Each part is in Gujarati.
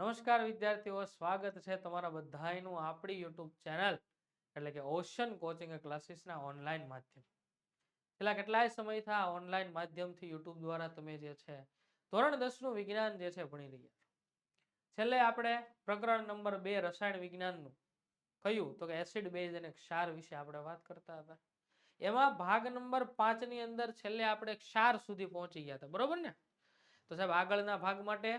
નમસ્કાર વિદ્યાર્થીઓ, સ્વાગત છે તમારા બધાનું આપણી યુટ્યુબ ચેનલ એટલે કે ઓશન કોચિંગ ક્લાસીસના ઓનલાઈન માધ્યમ. છેલ્લા કેટલાય સમયથી આ ઓનલાઈન માધ્યમથી યુટ્યુબ દ્વારા તમે જે છે, ધોરણ દસનું વિજ્ઞાન જે છે ભણી રહ્યા છેલ્લે આપણે પ્રકરણ નંબર બે, રસાયણ વિજ્ઞાનનું કહ્યું તો કે એસિડ બેઝ અને ક્ષાર વિશે આપણે વાત કરતા હતા. એમાં ભાગ નંબર પાંચની અંદર છેલ્લે આપણે ક્ષાર સુધી પહોંચી ગયા હતા. બરોબર ને? તો સાહેબ આગળના ભાગ માટે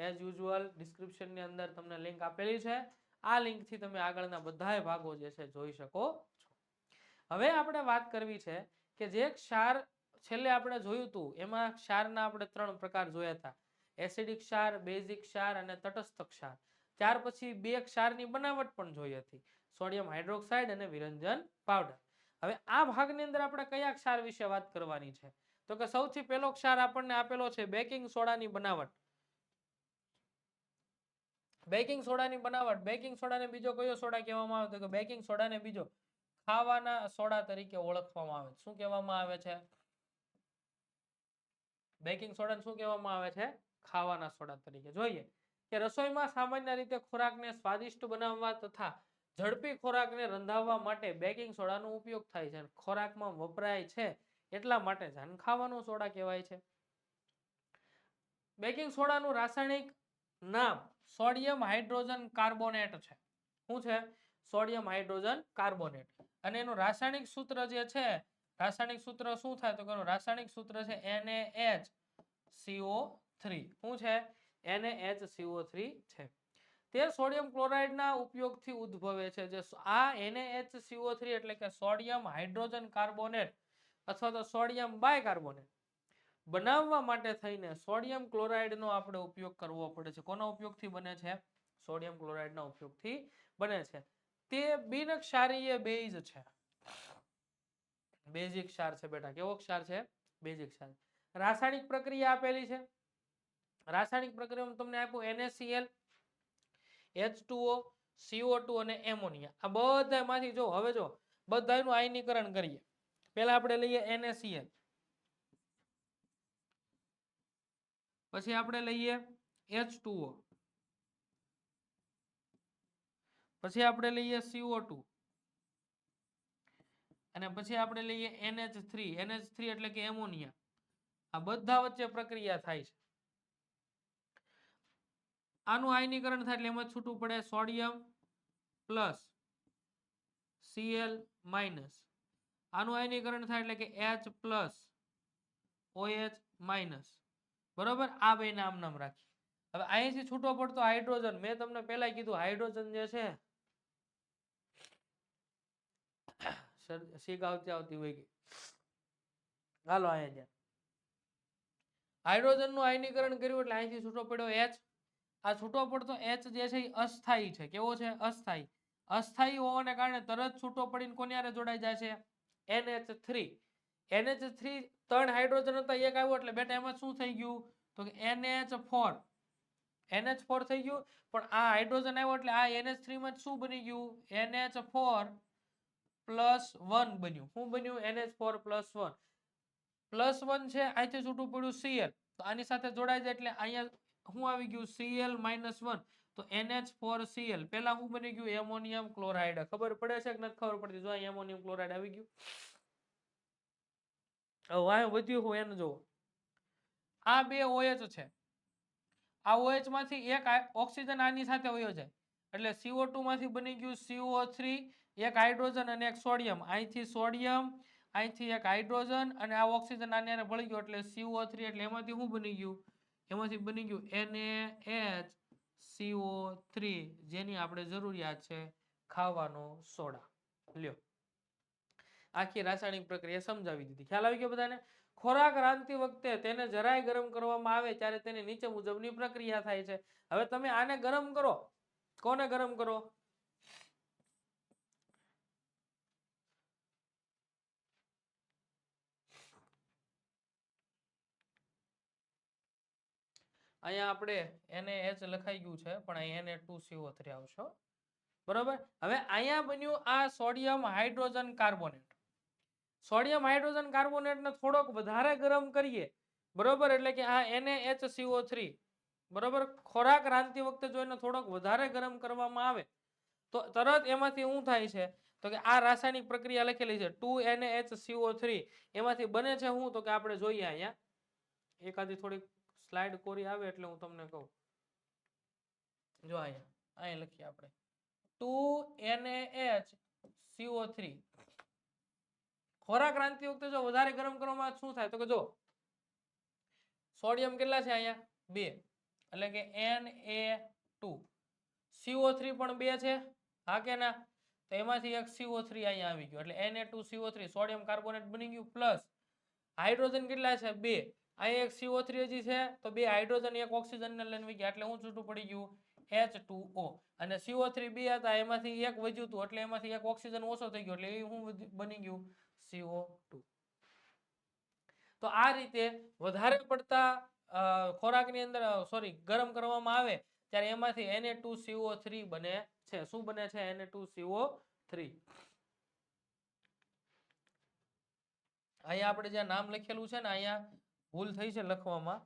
એઝ યુઝ્યુઅલ ડિસ્ક્રિપ્શનની અંદર તમને લિંક આપેલી છે. આ લિંકથી તમે આગળના બધાય ભાગો જે છે જોઈ શકો છો. હવે આપણે વાત કરવી છે કે જે ક્ષાર છેલ્લે આપણે જોયું હતું એમાં ક્ષારના આપણે ત્રણ પ્રકાર જોયા હતા. એસિડિક ક્ષાર બેઝિક ક્ષાર અને તટસ્થ ક્ષાર. ત્યાર પછી બે ક્ષારની બનાવટ પણ જોઈ હતી. સોડિયમ હાઇડ્રોક્સાઇડ અને વિરંજન પાવડર હવે આ ભાગની અંદર આપણે કયા ક્ષાર વિશે વાત કરવાની છે? તો કે સૌથી પહેલો ક્ષાર આપણને આપેલો છે બેકિંગ સોડાની બનાવટ. બેકિંગ સોડાની બનાવટ, બેકિંગ સોડાને બીજો કયો સોડા કહેવામાં આવે? તો કે બેકિંગ સોડાને બીજો ખાવાના સોડા તરીકે ઓળખવામાં આવે. શું કહેવામાં આવે છે? બેકિંગ સોડાને શું કહેવામાં આવે છે? ખાવાના સોડા તરીકે. જોઈએ કે રસોઈમાં સામાન્ય રીતે ખોરાકને સ્વાદિષ્ટ બનાવવા તથા ઝડપી ખોરાકને રંધાવવા માટે બેકિંગ સોડાનો ઉપયોગ થાય છે. ખોરાકમાં વપરાય છે એટલા માટે જાન ખાવાનો સોડા કહેવાય છે. બેકિંગ સોડાનું રાસાયણિક નામ સોડિયમ હાઇડ્રોજન કાર્બોનેટ છે. શું છે? Sodium hydrogen carbonate. અને એનું રાસાયણિક સૂત્ર જે છે, રાસાયણિક સૂત્ર શું થાય? તો એનું રાસાયણિક સૂત્ર છે NaHCO3 શું છે? NaHCO3 છે. તે સોડિયમ ક્લોરાઇડના ઉપયોગથી ઉદ્ભવે છે. જે આ NaHCO3 એટલે કે સોડિયમ હાઇડ્રોજન કાર્બોનેટ અથવા તો સોડિયમ બાયકાર્બોનેટ. બનાવવા માટે થઈને સોડિયમ ક્લોરાઇડનો આપણે ઉપયોગ કરવો પડે છે. કોના ઉપયોગથી બને છે? સોડિયમ ક્લોરાઇડના ઉપયોગથી બને છે. તે બિનક્ષારીય બેઝ છે. બેઝિક ક્ષાર છે બેટા. કેવો ક્ષાર છે? બેઝિક ક્ષાર. રાસાયણિક પ્રક્રિયા આપેલી છે. રાસાયણિક પ્રક્રિયામાં તમને આપ્યું NaCl H2O CO2 અને એમોનિયા. આ બધામાંથી જો, હવે જો, બધાનું આયનીકરણ કરીએ. પહેલા આપણે લઈએ NaCl. પછી આપણે લઈએ H2O પછી આપણે લઈએ CO2 અને પછી આપણે લઈએ NH3 NH3 એટલે કે એમોનિયા આ બધા વચ્ચે પ્રક્રિયા થાય છે. આનું આયનીકરણ થાય એટલે એમાં છૂટું પડે સોડિયમ પ્લસ સીએલ માઇનસ. આનું આયનીકરણ થાય એટલે કે એચ પ્લસ ઓએચ માઇનસ. બરોબર? આ બે નામ નામ રાખી. હવે અહીંથી છૂટો પડતો હાઇડ્રોજન. મેં તમને પહેલા કીધું હાઇડ્રોજન જે છે શીખ આવતી આવતી હોય હાલો અહીંયા જ્યાં હાઇડ્રોજનનું આયનીકરણ કર્યું એટલે અહીંથી છૂટો પડ્યો એચ આ છૂટો પડતો એચ જે છે એ અસ્થાયી છે. કેવો છે? અસ્થાયી. અસ્થાયી હોવાને કારણે તરત છૂટો પડીને કોની જોડાઈ જાય છે? NH3 NH3 ત્રણ હાઇડ્રોજન હતા, એક આવ્યો એટલે બેટા એમાં શું થઈ ગયું? તો કે NH4 NH4 થઈ ગયું, પણ આ હાઇડ્રોજન આવ્યો એટલે આ NH3 માં શું બની ગયું? NH4 પ્લસ વન બન્યું. શું બન્યું? NH4 plus one plus one છે અહીંથી છૂટું પડ્યું સીએલ તો આની સાથે જોડાય જાય એટલે અહીંયા શું આવી ગયું? સીએલ માઇનસ વન તો એનએચ ફોર સીએલ પહેલા શું બની ગયું? એમોનિયમ ક્લોરાઇડ ખબર પડે છે કે નથી ખબર પડતી? જો એમોનિયમ ક્લોરાઇડ આવી ગયું. વાંહે વધ્યું હોય એને જુઓ આ બે OH છે. આ OH માંથી એક ઓક્સિજન આની સાથે વયો જાય. એટલે CO2 માંથી બની ગયું CO3 એક હાઇડ્રોજન અને એક સોડિયમ. અહીંથી સોડિયમ, અહીંથી એક હાઇડ્રોજન અને આ ઓક્સિજન આની આને ભળી ગયો. એટલે CO3 એટલે એમાંથી શું બની ગયું? એમાંથી બની ગયું NaHCO3 જેની આપણે જરૂરિયાત છે ખાવાનો સોડા. લ્યો. આખી રાસાયણિક પ્રક્રિયા સમજાવી દીધી. ખ્યાલ આવી ગયો બધાને? ખોરાક રાંધતી વખતે તેને જરાય ગરમ કરવામાં આવે ત્યારે તેની નીચે મુજબની પ્રક્રિયા થાય છે. હવે તમે આને ગરમ કરો. કોને ગરમ કરો? અહીંયા આપણે NaH લખાઈ ગયું છે, પણ અહીં Na2CO3 આવશે આવશો બરોબર? હવે અહીંયા બન્યું આ sodium hydrogen carbonate. Sodium hydrogen કાર્બોનેટને થોડોક વધારે ગરમ કરીએ, બરોબર? એટલે કે આ એનએએચ સીઓ થ્રી બરોબર? ખોરાક રાંધતી વખતે જો એને થોડોક વધારે ગરમ કરવામાં આવે, તો તરત એમાંથી શું થાય છે? તો કે આ રાસાયણિક પ્રક્રિયા લખેલી છે, two N H CO three એમાંથી બને છે શું? તો કે આપણે જોઈએ અહીંયા, એકાદી થોડીક સ્લાઇડ કોરી આવે એટલે હું તમને કહું. જો અહીંયા અહીંયા લખીએ આપણે. ટુ એચ સીઓ થ્રી ખોરાક રાંધતી વખતે જો વધારે ગરમ કરવામાં શું થાય? તો કે જો સોડિયમ કેટલા છે અહીંયા? બે. એટલે કે N A two. CO three પણ બે છે. હા કે ના? તો એમાંથી એક સીઓ થ્રી અહીંયા આવી ગયું. એટલે N A two CO three sodium carbonate બની ગયું પ્લસ હાઇડ્રોજન કેટલા છે? બે. અહીંયા એક સીઓ થ્રી હજી છે, તો બે હાઇડ્રોજન, એક ઓક્સિજનને લઈને ગયા. એટલે હું છૂટું પડી ગયું એચ ટુ ઓ અને સીઓ થ્રી બે હતા, એમાંથી એક વધ્યું હતું. એટલે એમાંથી એક ઓક્સિજન ઓછો થઈ ગયો. એટલે એ હું બની ગયું. સીઓ તો આ રીતે વધારે પડતા ખોરાકની અંદર સોરી ગરમ કરવામાં આવે, ત્યારે એમાંથી એને ટુ સીઓ થ્રી બને છે. શું બને છે એને ટુ સીઓ થ્રી અહીંયા આપણે જ્યાં નામ લખેલું છે ને, અહીંયા ભૂલ થઈ છે લખવામાં.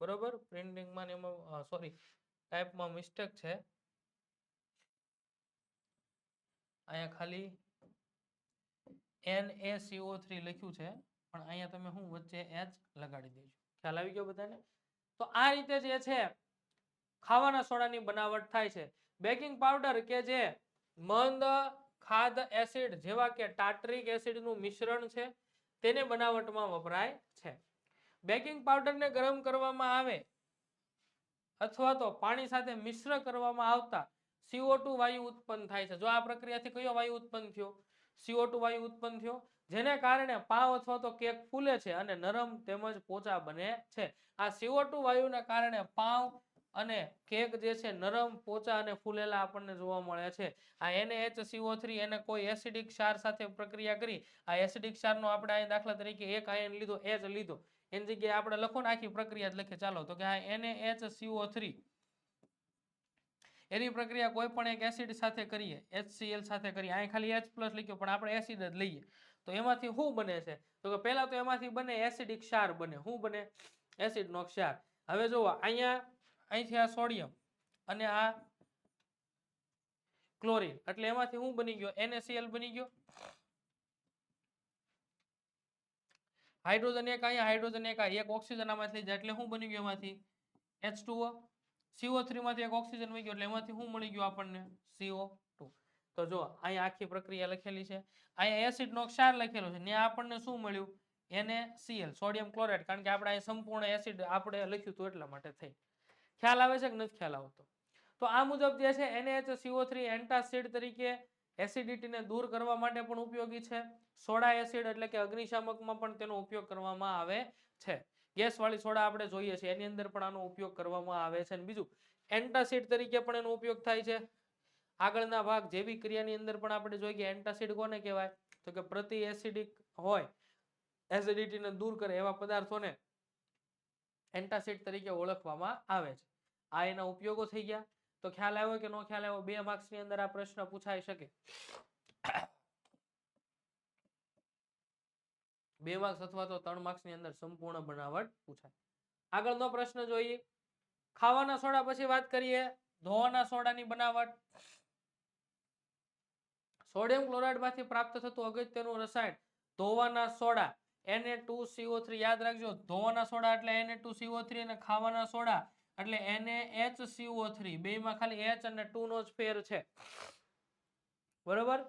બરોબર? પ્રિન્ટિંગમાં એમાં સોરી ટાઈપમાં મિસ્ટેક છે. અહીંયા ખાલી એન સીઓ લખ્યું છે, પણ અહીંયા તમે હું વચ્ચે એચ લગાડી દેજો ખ્યાલ આવી ગયો બધાને? તો આ રીતે જે છે, ખાવાના સોડાની બનાવટ થાય છે. બેકિંગ પાવડર કે જે મંદ, ખાદ એસિડ જેવા કે ટાટ્રિક એસિડનું મિશ્રણ છે, તેને બનાવટમાં વપરાય છે. બેકિંગ પાવડરને ગરમ કરવામાં આવે અથવા તો પાણી સાથે મિશ્ર કરવામાં આવતા CO2 વાયુ ઉત્પન્ન થાય છે. જો આ પ્રક્રિયાથી કયો વાયુ ઉત્પન્ન થયો? CO2 વાયુ ઉત્પન્ન થયો, જેને કારણે પાવ અથવા તો કેક ફૂલે છે અને નરમ તેમજ પોચા બને છે. આ CO2 વાયુના કારણે પાવ અને કેક જે છે નરમ, પોચા અને ફૂલેલા આપણને જોવા મળે છે. આ NaHCO3 એને કોઈ એસિડિક ક્ષાર સાથે પ્રક્રિયા કરી, આ એસિડિક ક્ષારનો આપણે અહીં દાખલા તરીકે એક આયન લીધો, H લીધો. એની જગ્યાએ આપણે લખો ને આખી પ્રક્રિયા જ લખે ચાલો, તો કે આ NaHCO3 એની પ્રક્રિયા કોઈ પણ એક એસિડ સાથે કરીએ HCl સાથે કરીએ, અહીં ખાલી H લખ્યો, પણ આપણે એસિડ જ લઈએ. તો એમાંથી શું બને છે? તો કે પહેલાં તો એમાંથી બને એસિડિક ક્ષાર બને. શું બને? એસિડનો ક્ષાર. હવે જુઓ, અહીંયા, અહીંથી આ સોડિયમ અને આ ક્લોરિન એટલે એમાંથી શું બની ગયો? NaCl બની ગયો. હાઇડ્રોજન એક અહીંયા હાઇડ્રોજન એક આ. એક ઓક્સિજન આમાંથી જાય, એટલે શું બની ગયું એમાંથી? H2O CO3 માંથી એક ઓક્સિજન વહી ગયો એટલે એમાંથી શું મળી ગયું આપણને? CO2 તો જો અહીંયા આખી પ્રક્રિયા લખેલી છે. અહીંયા એસિડ નો ક્ષાર લખેલો છે. ને આપણને શું મળ્યું? એને સીએલ સોડિયમ ક્લોરાઇડ કારણ કે આપણે અહીં સંપૂર્ણ એસિડ આપણે લખ્યું હતું એટલા માટે થઈ. ખ્યાલ આવે છે કે નથી ખ્યાલ આવતો? તો આ મુજબ જે છે એનએચ સીઓ થ્રી એન્ટાસિડ તરીકે એસિડિટીને દૂર કરવા માટે પણ ઉપયોગી છે. સોડા એસિડ એટલે કે અગ્નિશામકમાં પણ તેનો ઉપયોગ કરવામાં આવે છે. ગેસ વાળી સોડા આપણે જોઈએ છીએ, એની અંદર પણ આનો ઉપયોગ કરવામાં આવે છે. અને બીજું, એન્ટાસિડ તરીકે પણ એનો ઉપયોગ થાય છે. આગળના ભાગ જેવી ક્રિયાની અંદર પણ આપણે જોઈએ એન્ટાસિડ કોને કહેવાય? તો કે પ્રતિ એસિડિક હોય, એસિડિટીને દૂર કરે એવા પદાર્થોને એન્ટાસિડ તરીકે ઓળખવામાં આવે છે. આ એના ઉપયોગો થઈ ગયા. તો ખ્યાલ આવ્યો કે નો ખ્યાલ આવ્યો? બે માર્ક્સની અંદર આ પ્રશ્ન પૂછાઈ શકે. બે માર્ક્સ અથવા તો ત્રણ માર્ક્સની અંદર સંપૂર્ણ બનાવટ પૂછાય. આગળનો પ્રશ્ન જોઈએ. ખાવાના સોડા પછી વાત કરીએ. ધોવાના સોડાની બનાવટ. સોડિયમ ક્લોરાઇડમાંથી પ્રાપ્ત થતું અગત્યનું રસાયણ ધોવાના સોડા. Na2CO3 યાદ રાખજો. ધોવાના સોડા એટલે Na2CO3 અને ખાવાના સોડા એટલે એને એચ સીઓ થ્રી બે માં ખાલી એચ અને ટુ નો જ ફેર છે. બરોબર?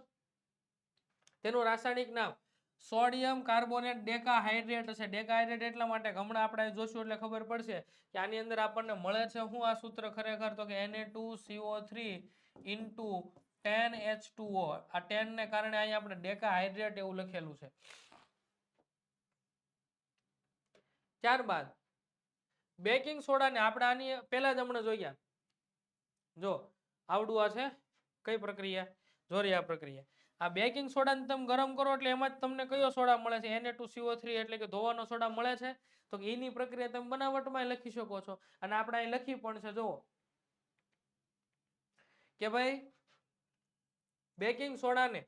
તેનું રાસાયણિક નામ સોડિયમ કાર્બોનેટ ડેકાહાઇડ્રેટ છે ડેકાહાઇડ્રેટ એટલા માટે હમણાં આપણે જોશું એટલે ખબર પડશે કે આની અંદર આપણને મળે છે શું આ સૂત્ર ખરેખર? તો કે Na2CO3 into ten H two O આ ટેન ને કારણે અહીંયા આપણે ડેકાહાઇડ્રેટ એવું લખેલું છે. ત્યારબાદ બેકિંગ સોડાને આપણે આની પહેલાં જ હમણાં જોયા જો આવડું આ છે. કઈ પ્રક્રિયા? જોરી આ પ્રક્રિયા. આ બેકિંગ સોડાને તમે ગરમ કરો એટલે એમાં જ તમને કયો સોડા મળે છે? Na2CO3 એટલે કે ધોવાનો સોડા મળે છે? તો એની પ્રક્રિયા તમે બનાવટમાં લખી શકો છો. અને આપણે અહીં લખી પણ છે, જુઓ. કે ભાઈ બેકિંગ સોડાને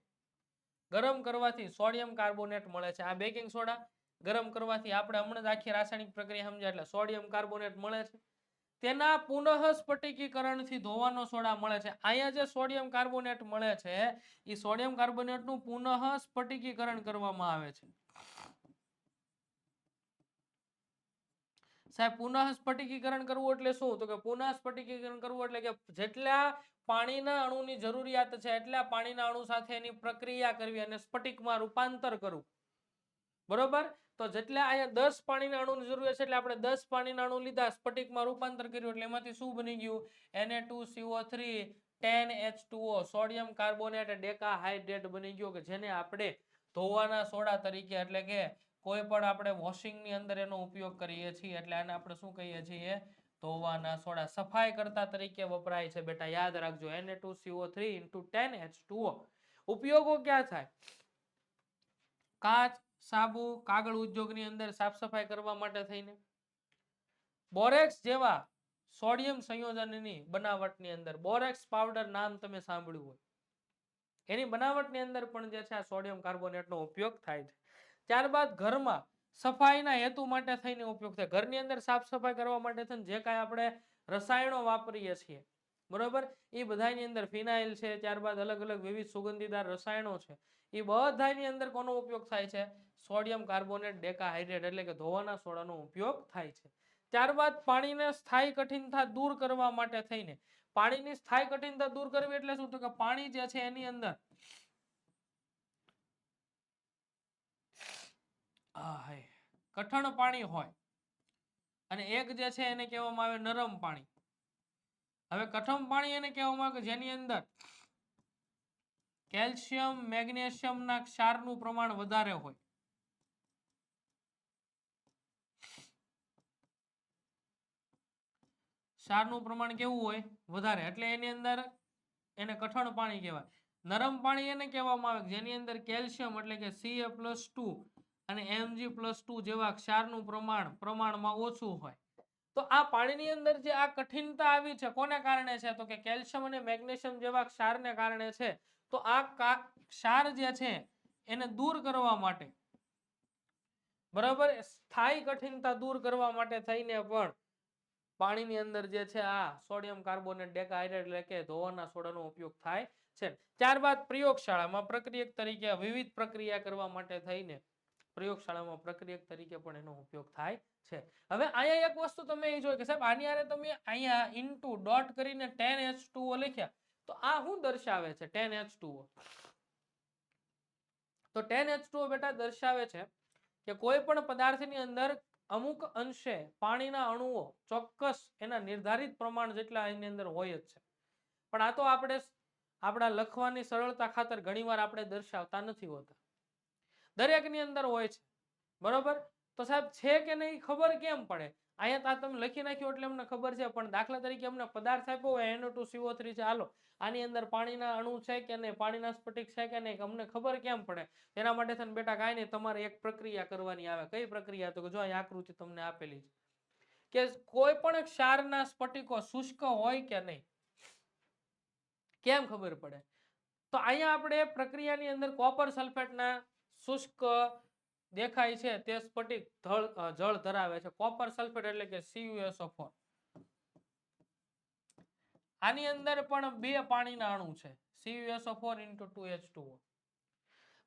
ગરમ કરવાથી સોડિયમ કાર્બોનેટ મળે છે. આ બેકિંગ સોડા ગરમ કરવાથી આપણે હમણાં જ આખી રાસાયણિક પ્રક્રિયા સમજ્યા એટલે સોડિયમ કાર્બોનેટ મળે છે. તેના પુનઃ સ્ફટિકીકરણથી ધોવાનો સોડા મળે છે. અહીંયા જે સોડિયમ કાર્બોનેટ મળે છે, એ સોડિયમ કાર્બોનેટનું પુનઃ સ્ફટિકીકરણ કરવામાં આવે છે. સાહેબ પુનઃ સ્ફટિકીકરણ કરવું એટલે શું? તો કે પુનઃ સ્ફટિકીકરણ કરવું એટલે કે જેટલા પાણીના અણુની જરૂરિયાત છે, એટલા પાણીના અણુ સાથે એની પ્રક્રિયા કરવી અને સ્ફટિકમાં રૂપાંતર કરવું. બરોબર? તો જેટલા અહીંયા દસ પાણીના અણુની જરૂરિયાત છે, એટલે આપણે દસ પાણીના અણુ લીધા, સ્ફટિકમાં રૂપાંતર કર્યું, એટલે એમાંથી શું બની ગયું? Na2CO3 10H2O sodium carbonate deca hydrate બની ગયો કે જેને આપણે ધોવાના સોડા તરીકે, એટલે કે કોઈ પણ આપણે વોશિંગની અંદર એનો ઉપયોગ કરીએ છીએ, એટલે આને આપણે શું કહીએ છીએ? ધોવાના સોડા. સફાઈ કરતા તરીકે વપરાય છે, બેટા, યાદ રાખજો. એને two CO three into ten H two O ઉપયોગો ક્યાં થાય? કાચ સાબુ, કાગળ ઉદ્યોગની અંદર સાફ સફાઈ કરવા માટે થઈને. બોરેક્સ જેવા સોડિયમ સંયોજનની બનાવટની અંદર, બોરેક્સ પાવડર નામ તમે સાંભળ્યું હોય. એની બનાવટની અંદર પણ જે છે આ સોડિયમ કાર્બોનેટનો ઉપયોગ થાય છે. ત્યારબાદ ઘરમાં સફાઈના હેતુ માટે થઈને ઉપયોગ થાય. ઘરની અંદર સાફ સફાઈ કરવા માટે થઈને જે કાંઈ આપણે રસાયણો વાપરીએ છીએ, બરોબર? એ બધાની અંદર ફિનાઇલ છે, ત્યારબાદ અલગ અલગ વિવિધ સુગંધીદાર રસાયણો છે. એ બધાની અંદર કોનો ઉપયોગ થાય છે? સોડિયમ કાર્બોનેટ ડેકાહાઇડ્રેટ એટલે કે ધોવાના સોડાનો ઉપયોગ થાય છે. ત્યારબાદ પાણીને સ્થાયી કઠિનતા દૂર કરવા માટે થઈને પાણીની સ્થાયી કઠિનતા દૂર કરવી એટલે શું? કે પાણી જે છે એની અંદર કઠણ પાણી હોય અને એક જે છે એને કહેવામાં આવે નરમ પાણી. હવે કઠણ પાણી એને કહેવામાં આવે કે જેની અંદર કેલ્શિયમ, મેગ્નેશિયમના ક્ષારનું પ્રમાણ વધારે હોય. ક્ષારનું પ્રમાણ કેવું હોય? વધારે. એટલે એની અંદર એને કઠણ પાણી કહેવાય. નરમ પાણી એને કહેવામાં આવે જેની અંદર કેલ્શિયમ એટલે કે Ca પ્લસ ટુ અને એમજી પ્લસ ટુ જેવા ક્ષારનું પ્રમાણ પ્રમાણમાં ઓછું હોય. તો આ પાણીની અંદર જે આ કઠિનતા આવી છે, કોને કારણે છે? તો કે કેલ્શિયમ અને મેગ્નેશિયમ જેવા ક્ષારને કારણે છે. તો આ ક્ષાર જે છે, એને દૂર કરવા માટે. બરાબર? સ્થાયી કઠિનતા દૂર કરવા માટે થઈને પણ પાણીની અંદર જે છે આ સોડિયમ કાર્બોનેટ ડેકાહાઇડ્રેટ એટલે કે ધોવાના સોડાનો ઉપયોગ થાય છે. ત્યારબાદ પ્રયોગશાળામાં પ્રક્રિયક તરીકે, વિવિધ પ્રક્રિયા કરવા માટે થઈને પ્રયોગશાળામાં પ્રક્રિયક તરીકે પણ એનો ઉપયોગ થાય છે. હવે અહીંયા એક વસ્તુ તમે એ જોઈ કે સાહેબ, આની હારે તમે અહીંયા ઇન્ટુ ડોટ કરીને ટેન એચ લખ્યા. તો આ શું દર્શાવે છે? ટેન એચ તો ટેન એચ બેટા દર્શાવે છે કે કોઈ પણ પદાર્થની અંદર અમુક અંશે પાણીના અણુઓ ચોક્કસ એના નિર્ધારિત પ્રમાણ જેટલા એની અંદર હોય જ છે. પણ આ તો આપણે આપણા લખવાની સરળતા ખાતર ઘણીવાર આપણે દર્શાવતા નથી હોતા. દરેકની અંદર હોય છે. બરોબર? તો સાહેબ છે કે નહીં? ખબર કેમ પડે? અહીંયા આ તમે લખી નાખ્યું એટલે અમને ખબર છે, પણ દાખલા તરીકે અમને પદાર્થ આપ્યો હોય, એનો ટુ સીઓ થ્રી છે. હાલો, આની અંદર પાણીના અણુ છે કે નહીં, પાણીના સ્ફટિક છે કે નહીં, અમને ખબર કેમ પડે? એના માટે થઈને બેટા કાંઈ નહીં, તમારે એક પ્રક્રિયા કરવાની આવે. કઈ પ્રક્રિયા? તો કે જો અહીં આકૃતિ તમને આપેલી છે કે કોઈ પણ ક્ષારના સ્ફટિકો શુષ્ક હોય કે નહીં, કેમ ખબર પડે? તો અહીંયા આપણે પ્રક્રિયાની અંદર કોપર સલ્ફેટના શુષ્ક દેખાય છે તે સ્ફટિક જળ ધરાવે છે. કોપર સલ્ફેટ એટલે કે CuSO4 આની અંદર પણ બે પાણીના અણુ છે CuSO4 into 2H2O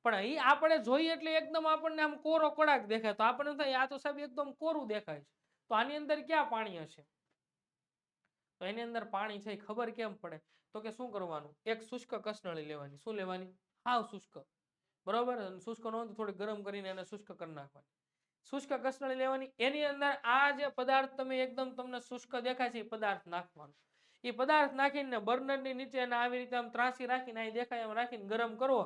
પણ અહીં આપણે જોઈએ એટલે એકદમ આપણને આમ કોરો કડાક દેખાય. તો આપણને થાય, આ તો સાહેબ એકદમ કોરું દેખાય છે. તો આની અંદર ક્યાં પાણી હશે? તો એની અંદર પાણી છે ખબર કેમ પડે? તો કે શું કરવાનું? એક શુષ્ક કસનળી લેવાની. શું લેવાની? હાવ શુષ્ક. બરોબર? શુષ્ક થોડી ગરમ કરીને એને શુષ્ક કરી નાખવાની શુષ્ક કસનળી લેવાની. એની અંદર આ જે પદાર્થ તમે એકદમ તમને શુષ્ક દેખાય છે, એ પદાર્થ નાખવાનો. એ પદાર્થ નાખીને બર્નરની નીચે આવી રીતે આમ ત્રાસી રાખીને અહીં દેખાય એમ રાખીને ગરમ કરો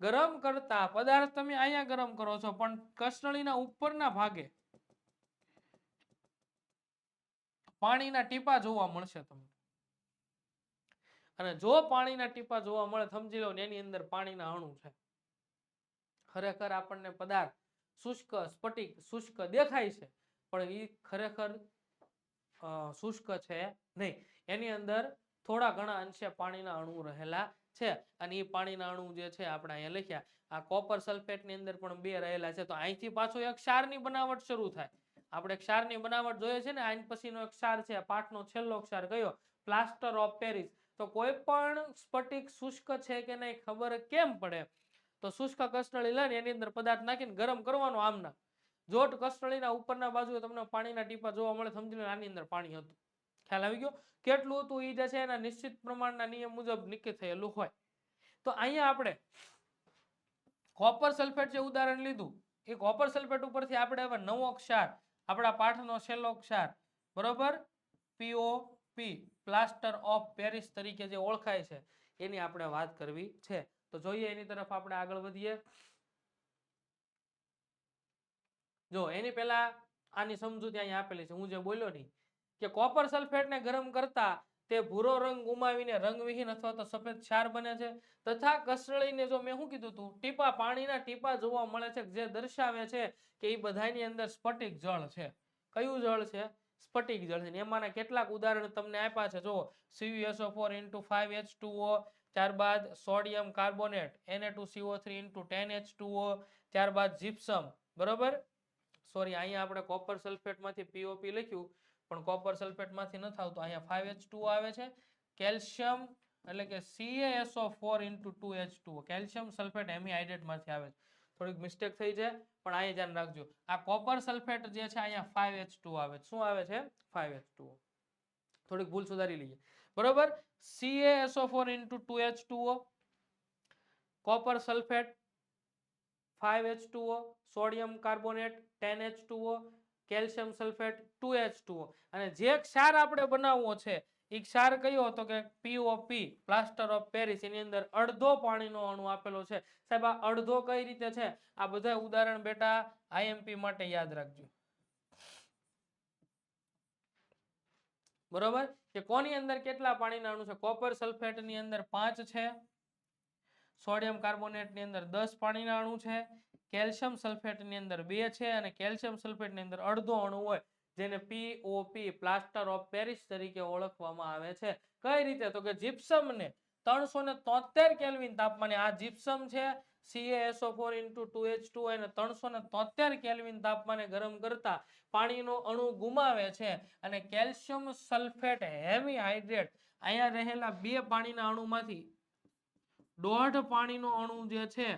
ગરમ કરતા પદાર્થ તમે અહીંયા ગરમ કરો છો, પણ કસનળીના ઉપરના ભાગે પાણીના ટીપા જોવા મળશે તમને. અને જો પાણીના ટીપા જોવા મળે, સમજી લો એની અંદર પાણીના અણુ છે. ખરેખર આપણને પદાર્થ શુષ્ક, સ્ફટિક, શુષ્ક દેખાય છે. પણ એ ખરેખર શુષ્ક છે નહીં. એની અંદર થોડા ઘણા અંશે પાણીના અણુ રહેલા છે. અને એ પાણીના અણુ જે છે આપણે અહીંયા લખ્યા. આ કોપર સલ્ફેટની અંદર પણ બે રહેલા છે. તો અહીંથી પાછો એક ક્ષારની બનાવટ શરૂ થાય. આપણે ક્ષારની બનાવટ જોઈએ છે ને આઈન પછીનો એક ક્ષાર છે પાઠનો છેલ્લો ક્ષાર કયો? પ્લાસ્ટર ઓફ પેરિસ તો કોઈ પણ સ્ફટિક, શુષ્ક છે કે નહીં ખબર કેમ પડે? તો શુષ્ક કસ્ટળી લઈને એની અંદર પદાર્થ નાખીને ગરમ કરવાનો આમના. જોટ કસ્ટળીના ઉપરના બાજુ તમને પાણીના ટીપા જોવા મળે, સમજી આની અંદર પાણી હતું. ખ્યાલ આવી ગયો? કેટલું હતું એ જે છે એના નિશ્ચિત પ્રમાણના નિયમ મુજબ નક્કી થયેલું હોય. તો અહીંયા આપણે કોપર સલ્ફેટ જે ઉદાહરણ લીધું, એ કોપર સલ્ફેટ ઉપરથી આપણે હવે નવો ક્ષાર, આપણા પાઠનો છેલ્લો ક્ષાર, બરોબર? પીઓ પી પ્લાસ્ટર ઓફ પેરિસ તરીકે જે ઓળખાય છે, એની આપણે વાત કરવી છે. તો જોઈએ એની તરફ આપણે આગળ વધીએ. જો, એની પહેલા આની સમજૂતી અહીંયા આપેલી છે. હું જે બોલ્યો નહીં, કે કોપર સલ્ફેટને ગરમ કરતા તે ભૂરો રંગ ગુમાવીને રંગવિહીન અથવા તો સફેદ ક્ષાર બને છે. તથા કસરળીને જો મેં શું કીધું હતું ટીપા પાણીના ટીપા જોવા મળે છે, જે દર્શાવે છે કે એ બધાની અંદર સ્ફટિક જળ છે. કયું જળ છે? સ્ફટિક જળ છે. એમાંના કેટલાક ઉદાહરણ તમને આપ્યા છે. જો CUSO four into five H ત્યારબાદ sodium carbonate Na2CO3 into ten H two O ત્યારબાદ જીપ્સમ બરોબર? સોરી અહીંયા આપણે કોપર સલ્ફેટમાંથી પીઓપી લખ્યું, પણ કોપર સલ્ફેટમાંથી નથી આવતું અહીંયા ફાઈવ એચ ટુ આવે છે. કેલ્શિયમ એટલે કે CASO four into two H calcium sulphate હેમીહાઇડ્રેટમાંથી આવે છે. થોડીક મિસ્ટેક થઈ છે પણ અહીંયા ધ્યાન રાખજો. આ કોપર સલ્ફેટ જે છે અહીંયા ફાઈવ એચ ટુ આવે છે. શું આવે છે? ફાઈવ એચ થોડીક ભૂલ સુધારી લઈએ. બરોબર? CaSO4 four into copper sulfate copper sulphate five H sodium carbonate ten H calcium sulphate two H અને જે ક્ષાર આપણે બનાવવો છે એ ક્ષાર કયો હતો કે POP પ્લાસ્ટર ઓફ પેરિસ એની અંદર અડધો પાણીનો અણુ આપેલો છે. સાહેબ, આ અડધો કઈ રીતે છે? આ બધા ઉદાહરણ બેટા આઈએમપી માટે યાદ રાખજો. બરોબર? કે કોની અંદર કેટલા પાણીના અણુ છે? કોપર સલ્ફેટની અંદર પાંચ છે. સોડિયમ કાર્બોનેટની અંદર દસ પાણીના અણુ છે. કેલ્શિયમ સલ્ફેટની અંદર બે છે અને કેલ્શિયમ સલ્ફેટની અંદર અડધો અણુ હોય, જેને પીઓપી પ્લાસ્ટર ઓફ પેરિસ તરીકે ઓળખવામાં આવે છે. કઈ રીતે? તો કે જીપ્સમ ને ત્રણસો ને તોતેર કેલ્વિન તાપમાને આ જીપ્સમ છે. CaSO4 ઇન્ટુ ટુ અને ત્રણસો ને તોતેર કેલ્વિન તાપમાને ગરમ કરતા પાણીનો અણુ ગુમાવે છે અને કેલ્શિયમ સલ્ફેટ હેવી હાઇડ્રેટ અહીંયા રહેલા બે પાણીના અણુમાંથી દોઢ પાણીનો અણુ જે છે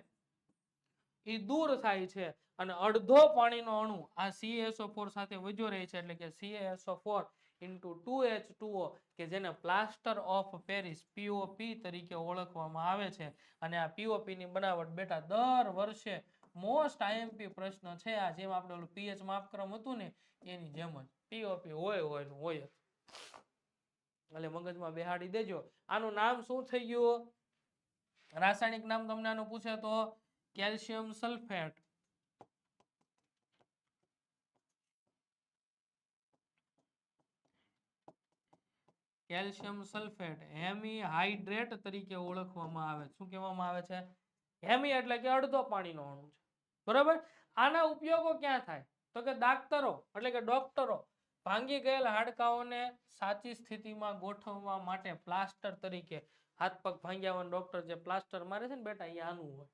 એ દૂર થાય છે અને અડધો પાણીનો અણુ આ CaSO4 સાથે વધ્યો રહે છે એટલે કે CaSO4 ઇન્ટુ ટુ એચ કે જેને પ્લાસ્ટર ઓફ પેરિસ પીઓપી તરીકે ઓળખવામાં આવે છે. અને આ પીઓપીની બનાવટ બેટા દર વર્ષે મોસ્ટ આઈએમપી પ્રશ્ન છે. આ જેમ આપણે ઓલું પીએચ માપક્રમ હતું ને, એની જેમ જ. પીઓપી હોય હોય હોય એટલે મગજમાં બેહાડી દેજો. આનું નામ શું થઈ ગયું? રાસાયણિક નામ તમને આનું પૂછે તો, calcium sulphate. Calcium sulphate hemihydrate તરીકે ઓળખવામાં આવે શું કહેવામાં આવે છે? હેમી એટલે કે અડધો પાણીનો અણુ છે. બરાબર? આના ઉપયોગો ક્યાં થાય? તો કે દાક્તરો એટલે કે ડોક્ટરો ભાંગી ગયેલ હાડકાઓને સાચી સ્થિતિમાં ગોઠવવા માટે પ્લાસ્ટર તરીકે હાથ પગ ભાંગ્યા ડોક્ટર જે પ્લાસ્ટર મારે છે ને બેટા એ આનું હોય.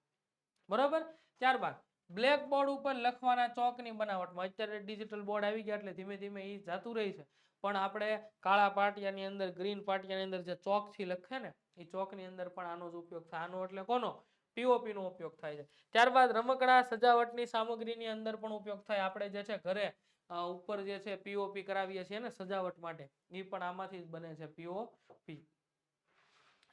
બરાબર? ત્યારબાદ બ્લેક બોર્ડ ઉપર લખવાના ચોકની બનાવટમાં. અત્યારે ડિજિટલ બોર્ડ આવી ગયા એટલે ધીમે ધીમે એ જાતું રહી છે. પણ આપણે કાળા પાટિયાની અંદર ગ્રીન પાટિયાની અંદર જે ચોકથી લખે ને એ ચોકની અંદર પણ આનો જ ઉપયોગ થાય. આનો એટલે કોનો? પીઓપી નો ઉપયોગ થાય છે. ત્યારબાદ રમકડા સજાવટની સામગ્રીની અંદર પણ ઉપયોગ થાય. આપણે જે છે ઘરે ઉપર જે છે પીઓપી કરાવીએ છીએ ને સજાવટ માટે એ પણ આમાંથી જ બને છે પીઓપી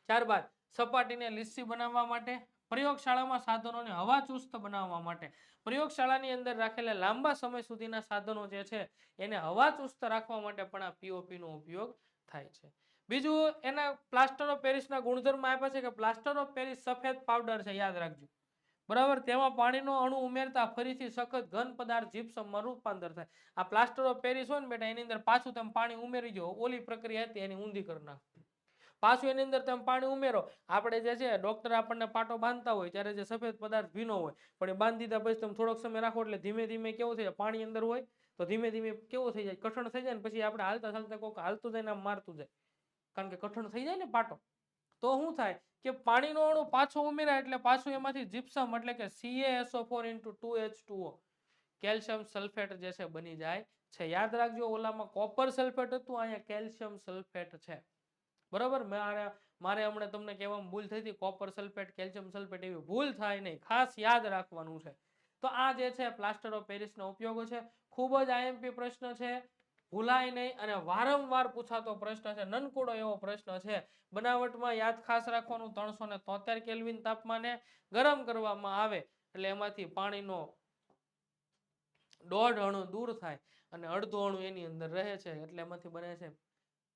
ત્યારબાદ સપાટીને લીસી બનાવવા માટે પ્રયોગશાળામાં સાધનોને હવા ચુસ્ત બનાવવા માટે. પ્રયોગશાળાની અંદર રાખેલા લાંબા સમય સુધીના સાધનો જે છે, એને હવા ચુસ્ત રાખવા માટે પણ આ પીઓપીનો ઉપયોગ થાય છે. બીજું, એના પ્લાસ્ટર ઓફ પેરિસના ગુણધર્મ આપ્યા છે કે પ્લાસ્ટર ઓફ પેરિસ સફેદ પાવડર છે, યાદ રાખજો. બરાબર? તેમાં પાણીનો અણુ ઉમેરતા ફરીથી સખત ઘન પદાર્થ જીપ્સમમાં રૂપાંતર થાય. આ પ્લાસ્ટર ઓફ પેરિસ હોય ને બેટા, એની અંદર પાછું તમે પાણી ઉમેરી જાઓ ઓલી પ્રક્રિયા હતી, એની ઊંધી કરી નાખો. પાછું એની અંદર તમે પાણી ઉમેરો. આપણે જે છે ડોક્ટર આપણને પાટો બાંધતા હોય, ત્યારે જે સફેદ પદાર્થ ભીનો હોય, પણ એ બાંધી દીધા પછી તમે થોડોક સમય રાખો એટલે ધીમે ધીમે કેવું થઈ જાય પાણી અંદર હોય, તો ધીમે ધીમે કેવું થઈ જાય, કઠણ થઈ જાય ને પછી આપણે હાલતા ચાલતા કોઈક હાલતું જાય ને આમ મારતું જાય. કારણ કે કઠણ થઈ જાય ને પાટો. તો શું થાય કે પાણીનો અણુ પાછો ઉમેરાય એટલે પાછું એમાંથી જીપ્સમ એટલે કે CaSO4 into two H calcium sulphate જે છે બની જાય છે. યાદ રાખજો, ઓલામાં કોપર સલ્ફેટ હતું, અહીંયા કેલ્શિયમ સલ્ફેટ છે. બરોબર? મારે મારે હમણાં તમને કહેવામાં ભૂલ થઈ હતી કોપર સલ્ફેટ કેલ્શિયમ સલ્ફેટ એવી ભૂલ થાય નહીં. ખાસ યાદ રાખવાનું છે. તો આ જે છે પ્લાસ્ટર ઓફ પેરિસના ઉપયોગો છે. ખૂબ જ આઈએમપી પ્રશ્ન છે. ભૂલાય નહીં અને વારંવાર પૂછાતો પ્રશ્ન છે. નનકુડો એવો પ્રશ્ન છે. બનાવટમાં યાદ ખાસ રાખવાનું, ત્રણસો ને તોતેર કેલ્વિન તાપમાને ગરમ કરવામાં આવે, એટલે એમાંથી પાણીનો દોઢ અણુ દૂર થાય અને અડધો અણુ એની અંદર રહે છે. એટલે એમાંથી બને છે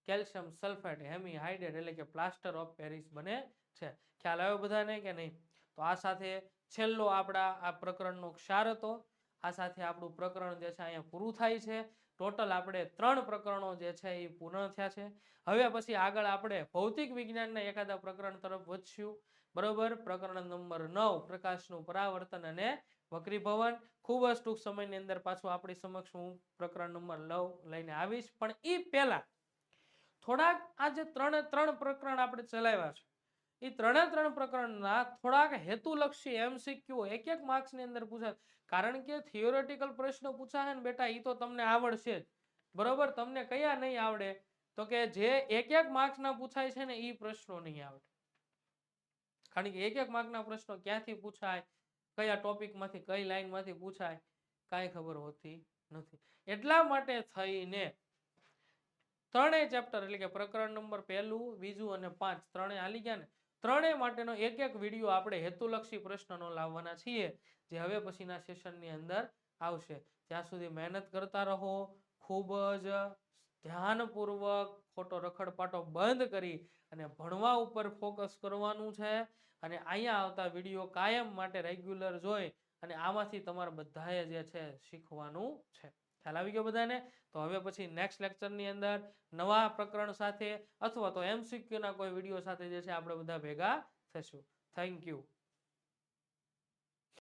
કેલ્શિયમ સલ્ફેટ હેમી હાઇડ્રેટ એટલે કે પ્લાસ્ટર ઓફ પેરિસ બને છે. ખ્યાલ આવ્યો બધાને કે નહીં? તો આ સાથે છેલ્લો આપણા આ પ્રકરણનો ક્ષાર હતો. આ સાથે આપણું પ્રકરણ જે છે અહીંયા પૂરું થાય છે. ટોટલ આપણે ત્રણ પ્રકરણો જે છે એ પૂર્ણ થયા છે. હવે પછી આગળ આપણે ભૌતિક વિજ્ઞાનના એકાદા પ્રકરણ તરફ વધશું. બરોબર? પ્રકરણ નંબર નવ, પ્રકાશનું પરાવર્તન અને વક્રીભવન. ખૂબ જ ટૂંક સમયની અંદર પાછું આપણી સમક્ષ હું પ્રકરણ નંબર નવ લઈને આવીશ. પણ એ પહેલા થોડાક આ જે ત્રણે ત્રણ પ્રકરણ આપણે ચલાવ્યા છે, એ ત્રણે ત્રણ પ્રકરણના થોડાક હેતુલક્ષી એમસીક્યુ એક એક માર્ક્સની અંદર પૂછાય. કારણ કે થિયોરેટિકલ પ્રશ્નો પૂછાય ને બેટા એ તો તમને આવડશે જ. બરોબર? તમને કયા નહીં આવડે? તો કે જે એક એક માર્ક્સના પૂછાય છે ને એ પ્રશ્નો નહીં આવડે. કારણ કે એક એક માર્કના પ્રશ્નો ક્યાંથી પૂછાય? કયા ટોપિકમાંથી, કઈ લાઈનમાંથી પૂછાય? કાંઈ ખબર હોતી નથી. એટલા માટે થઈને ત્રણેય ચેપ્ટર એટલે કે પ્રકરણ નંબર પહેલું, બીજું અને પાંચ ત્રણેય હાલી ગયા ને. ત્રણેય માટેનો એક એક વીડિયો આપણે હેતુલક્ષી પ્રશ્નનો લાવવાના છીએ, જે હવે પછીના સેશનની અંદર આવશે. ત્યાં સુધી મહેનત કરતા રહો, ખૂબ જ ધ્યાનપૂર્વક ખોટો રખડપાટો બંધ કરી અને ભણવા ઉપર ફોકસ કરવાનું છે. અને અહીંયા આવતા વીડિયો કાયમ માટે રેગ્યુલર જોઈ અને આમાંથી તમારે બધાએ જે છે શીખવાનું છે. ખ્યાલ આવી ગયો બધાને? તો હવે પછી નેક્સ્ટ લેક્ચરની અંદર નવા પ્રકરણ સાથે અથવા તો MCQ ના કોઈ વીડિયો સાથે જે છે આપણે બધા ભેગા થશું થેન્ક યુ